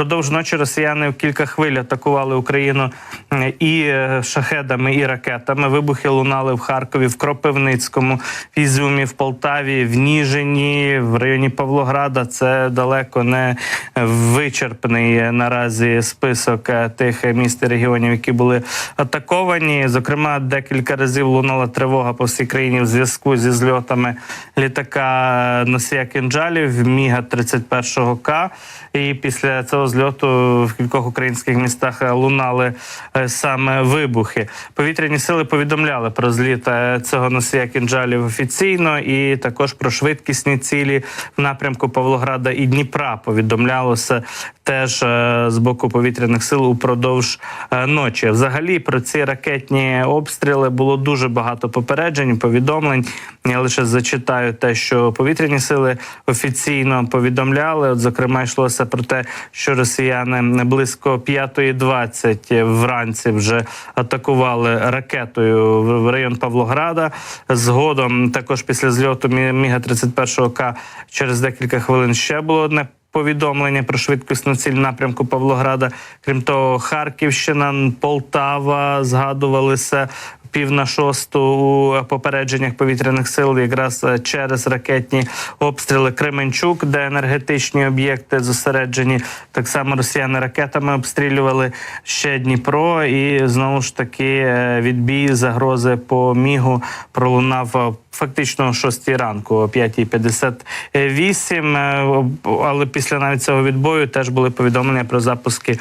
Продовж ночі росіяни в кілька хвиль атакували Україну е, і е, шахедами, і ракетами. Вибухи лунали в Харкові, в Кропивницькому, в Ізюмі, в Полтаві, в Ніжині, в районі Павлограда. Це далеко не вичерпний е, наразі список е, тих міст і регіонів, які були атаковані. Зокрема, декілька разів лунала тривога по всій країні в зв'язку зі зльотами літака носія кінжалів Міга 31 К. І після цього зльоту в кількох українських містах е, лунали е, саме вибухи. Повітряні сили повідомляли про зліт е, цього носія кінжалів офіційно, і також про швидкісні цілі в напрямку Павлограда і Дніпра повідомлялося теж е, з боку повітряних сил упродовж е, ночі. Взагалі про ці ракетні обстріли було дуже багато попереджень, повідомлень. Я лише зачитаю те, що повітряні сили офіційно повідомляли. От, зокрема, йшлося про те, що росіяни близько 5.20 вранці вже атакували ракетою в район Павлограда. Згодом також після зльоту Міга 31 К через декілька хвилин ще було одне. Повідомлення про швидкісну ціль напрямку Павлограда. Крім того, Харківщина, Полтава згадувалися пів на шосту у попередженнях повітряних сил, якраз е, через ракетні обстріли Кременчук, де енергетичні об'єкти зосереджені. Так само росіяни ракетами обстрілювали ще Дніпро, і знову ж таки е, відбій загрози по мігу пролунав. Фактично о 6 ранку, о 5.58, е, але після навіть цього відбою теж були повідомлення про запуски е,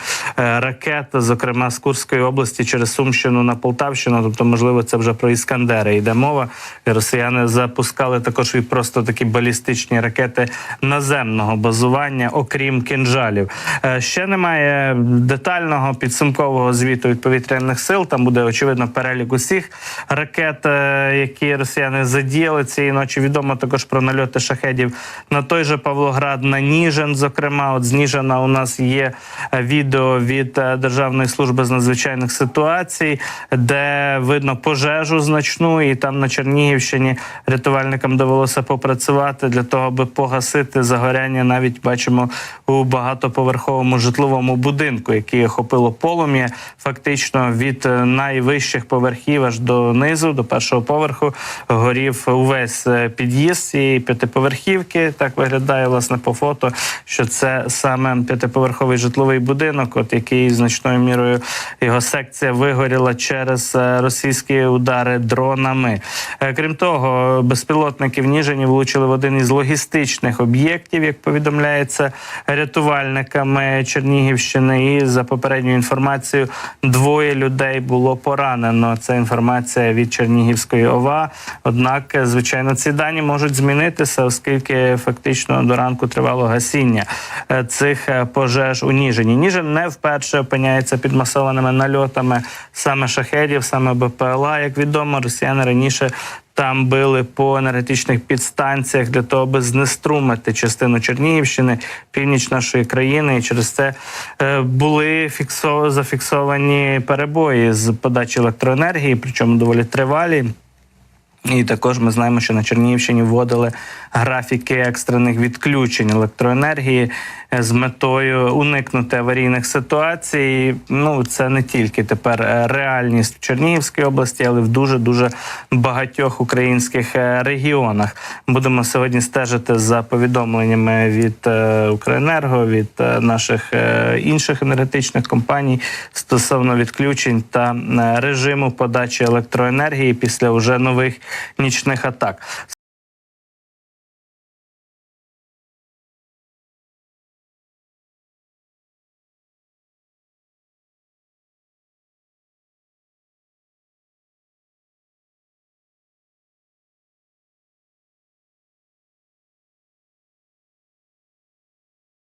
ракет, зокрема з Курської області через Сумщину на Полтавщину. Тобто, можливо, це вже про іскандери йде мова. Росіяни запускали також і просто такі балістичні ракети наземного базування, окрім кинжалів. Е, Ще немає детального підсумкового звіту від повітряних сил. Там буде очевидно перелік усіх ракет, які росіяни задіяли цієї ночі. Відомо також про нальоти шахедів на той же Павлоград, на Ніжин. Зокрема, от з Ніжина у нас є е, відео від е, Державної служби з надзвичайних ситуацій, де видно пожежу значну, і там на Чернігівщині рятувальникам довелося попрацювати для того, аби погасити загоряння. Навіть бачимо у багатоповерховому житловому будинку, який охопило полум'я, фактично від е, найвищих поверхів аж до низу, до першого поверху, горів увесь е, під'їзд цієї п'ятиповерхівки. Так виглядає власне по фото, що це саме п'ятиповерховий житловий будинок, от який значною мірою його секція вигоріла через е, російські удари дронами. Е, Крім того, безпілотники в Ніжині влучили в один із логістичних об'єктів, як повідомляється рятувальниками Чернігівщини. І за попередньою інформацією, двоє людей було поранено. Це інформація від Чернігівської ОВА. Однак, е, звичайно, ці дані можуть змінитися, оскільки фактично до ранку тривало гасіння е, цих е, пожеж у Ніжині. Ніжин не вперше опиняється під масованими нальотами саме шахедів, саме БПЛА. Як відомо, росіяни раніше. Там били по енергетичних підстанціях для того, аби знеструмити частину Чернігівщини, північ нашої країни, і через це були фіксо зафіксовані перебої з подачі електроенергії, причому доволі тривалі. І також ми знаємо, що на Чернігівщині вводили графіки екстрених відключень електроенергії е, з метою уникнути аварійних ситуацій. Ну це не тільки тепер е, реальність в Чернігівській області, але в дуже дуже багатьох українських е, регіонах. Будемо сьогодні стежити за повідомленнями від Укренерго, від наших інших енергетичних компаній стосовно відключень та режиму подачі електроенергії після вже нових нічних атак.